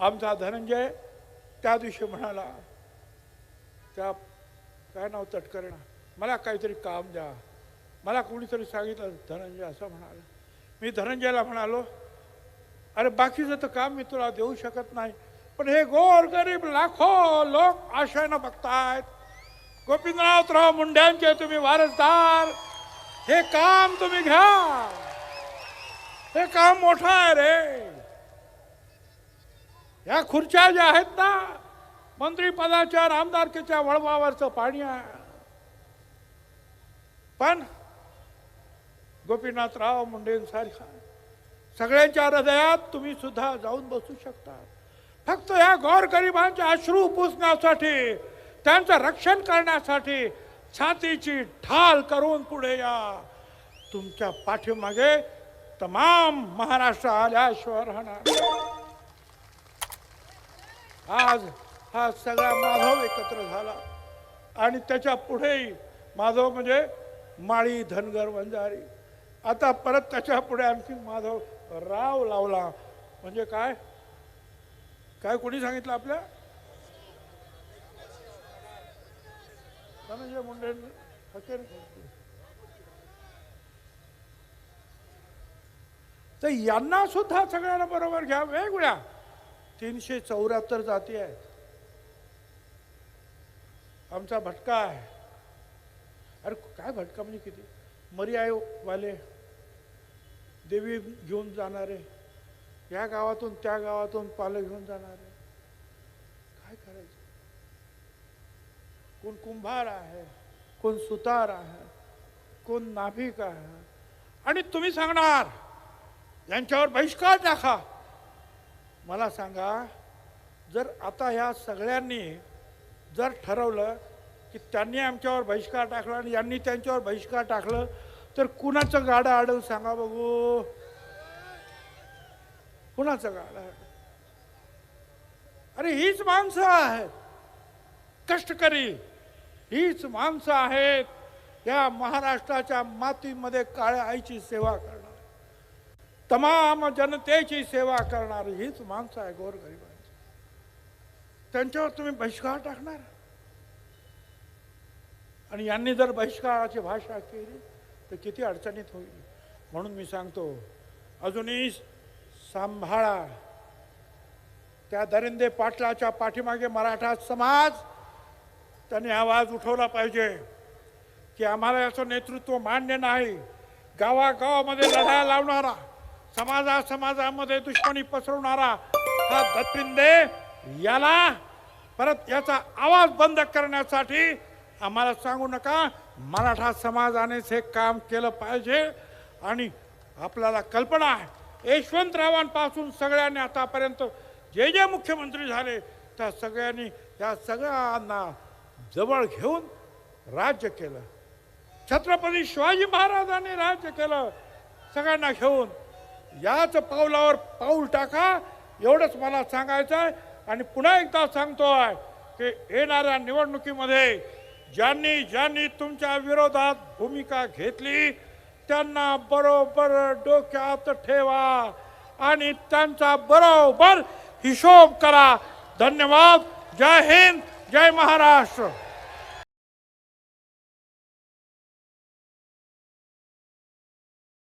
आमचा धनंजय त्या दिवशी म्हणाला त्या काय नाव तटकरणा मला काहीतरी काम द्या. मला कोणीतरी सांगितलं धनंजय असं म्हणाला. मी धनंजयला म्हणालो अरे बाकीचं तर काम मी तुला देऊ शकत नाही पण हे गोर गरीब लाखो लोक आशयानं बघतायत. गोपीनाथराव मुंड्यांचे तुम्ही वारसदार. हे काम तुम्ही घ्या. हे काम मोठं आहे रे. या खुर्च्या ज्या आहेत ना मंत्रीपदाच्या आणि आमदारकीच्या वळवावरचं पाणी आहे. पण गोपीनाथराव मुंडेंसारखा सगळ्यांच्या हृदयात तुम्ही सुद्धा जाऊन बसू शकता. फक्त या गोरगरिबांचे अश्रू पुसण्यासाठी त्यांचं रक्षण करण्यासाठी छातीची ढाल करून पुढे या. तुमच्या पाठीमागे तमाम महाराष्ट्र आल्याशिवाय राहणार. आज हा सगळा माधव एकत्र झाला. आणि त्याच्या पुढेही माधव म्हणजे माळी धनगर वंजारी. आता परत त्याच्या पुढे आणखी माधव राव लावला. म्हणजे काय? काय कोणी सांगितलं आपल्या? धनंजय मुंडे तर यांना सुद्धा सगळ्यांना बरोबर घ्या वेगवेगळ्या तीनशे चौऱ्याहत्तर जाती आहेत. आमचा भटका आहे. अरे काय भटका म्हणजे किती? मर्यायवाले देवी घेऊन जाणारे या गावातून त्या गावातून पालं घेऊन जाणारे. काय करायचं? कोण कुंभार आहे कोण सुतार आहे कोण नाभिक आहे. आणि तुम्ही सांगणार यांच्यावर बहिष्कार टाका मला सांगा जर आता ह्या सगळ्यांनी जर ठरवलं की त्यांनी आमच्यावर बहिष्कार टाकला आणि यांनी त्यांच्यावर बहिष्कार टाकलं तर कुणाचं गाडं आडल सांगा बघू? कुणाचं गाडं अरे हीच माणसं आहेत. कष्टकरी हीच माणसं आहेत. या महाराष्ट्राच्या मातीमध्ये काळ्या आईची सेवा करणं तमाम जनतेची सेवा करणारी हीच माणसं आहे गोरगरिबांची त्यांच्यावर तुम्ही बहिष्कार टाकणार? आणि यांनी जर बहिष्काराची भाषा केली तर किती अडचणीत होईल. म्हणून मी सांगतो अजूनही सांभाळा. त्या दरिंदे पाटलाच्या पाठीमागे मराठा समाज त्यांनी आवाज उठवला पाहिजे की आम्हाला याचं नेतृत्व मान्य नाही. गावागावामध्ये लढा लावणारा समाजा समाजामध्ये दुश्मनी पसरवणारा हा दत्पिंदे याला परत याचा आवाज बंद करण्यासाठी आम्हाला सांगू नका मराठा समाजानेच हे काम केलं पाहिजे. आणि आपल्याला कल्पना आहे यशवंतरावांपासून सगळ्यांनी आतापर्यंत जे जे मुख्यमंत्री झाले त्या सगळ्यांनी या सगळ्यांना जवळ घेऊन राज्य केलं. छत्रपती शिवाजी महाराजांनी राज्य केलं सगळ्यांना घेऊन याच पावलावर पाऊल टाका एवढंच मला सांगायचं आहे आणि पुन्हा एकदा सांगतोय की येणाऱ्या निवडणुकीमध्ये ज्यांनी ज्यांनी तुमच्या विरोधात भूमिका घेतली त्यांना बरोबर डोक्यात ठेवा आणि त्यांचा बरोबर हिशोब करा. धन्यवाद. जय हिंद जय महाराष्ट्र.